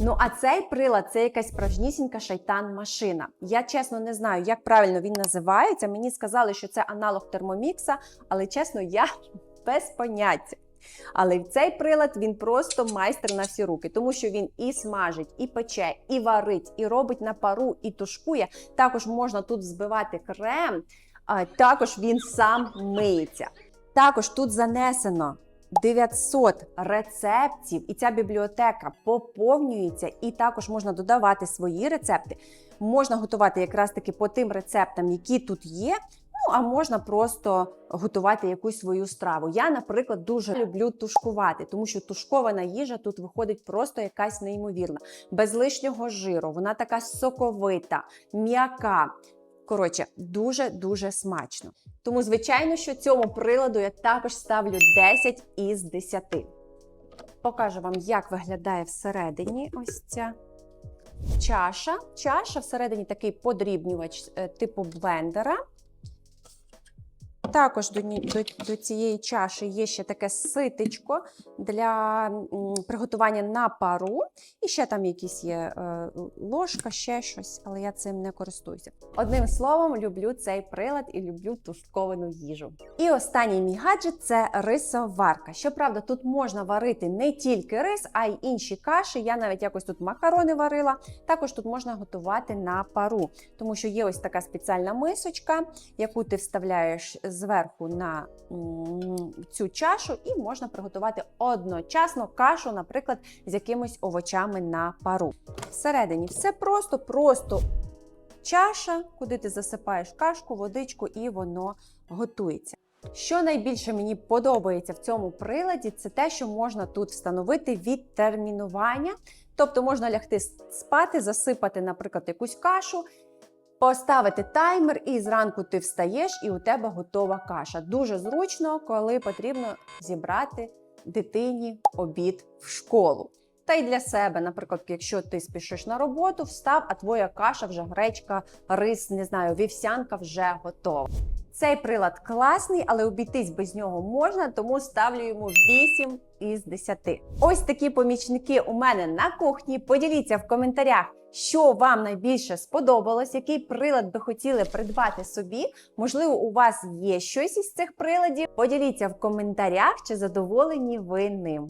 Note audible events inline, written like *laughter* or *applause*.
Ну а цей прилад це якась справжнісінька шайтан-машина. Я чесно не знаю, як правильно він називається. Мені сказали, що це аналог термомікса, але чесно, я *laughs* без поняття. Але цей прилад він просто майстер на всі руки, тому що він і смажить, і пече, і варить, і робить на пару, і тушкує. Також можна тут збивати крем, а також він сам миється. Також тут занесено 900 рецептів, і ця бібліотека поповнюється, і також можна додавати свої рецепти. Можна готувати якраз таки по тим рецептам, які тут є. Ну, а можна просто готувати якусь свою страву. Я, наприклад, дуже люблю тушкувати, тому що тушкована їжа тут виходить просто якась неймовірна, без лишнього жиру. Вона така соковита, м'яка. Коротше, дуже-дуже смачно. Тому, звичайно, що цьому приладу я також ставлю 10 із 10. Покажу вам, як виглядає всередині ось ця чаша. Чаша всередині такий подрібнювач е, типу блендера. Також до, до, до цієї чаші є ще таке ситечко для приготування на пару. І ще там якісь є е, ложка, ще щось, але я цим не користуюся. Одним словом, люблю цей прилад і люблю тушковану їжу. І останній мій гаджет це рисоварка. Щоправда, тут можна варити не тільки рис, а й інші каші. Я навіть якось тут макарони варила. Також тут можна готувати на пару, тому що є ось така спеціальна мисочка, яку ти вставляєш зверху на цю чашу, і можна приготувати одночасно кашу, наприклад, з якимись овочами на пару. Всередині все просто, просто чаша, куди ти засипаєш кашку, водичку, і воно готується. Що найбільше мені подобається в цьому приладі, це те, що можна тут встановити відтермінування. Тобто можна лягти спати, засипати, наприклад, якусь кашу, поставити таймер, і зранку ти встаєш, і у тебе готова каша. Дуже зручно, коли потрібно зібрати дитині обід в школу. Та й для себе, наприклад, якщо ти спішиш на роботу, встав, а твоя каша вже гречка, рис, не знаю, вівсянка вже готова. Цей прилад класний, але обійтись без нього можна, тому ставлю йому 8 із 10. Ось такі помічники у мене на кухні. Поділіться в коментарях, що вам найбільше сподобалось, який прилад би хотіли придбати собі. Можливо, у вас є щось із цих приладів. Поділіться в коментарях, чи задоволені ви ним.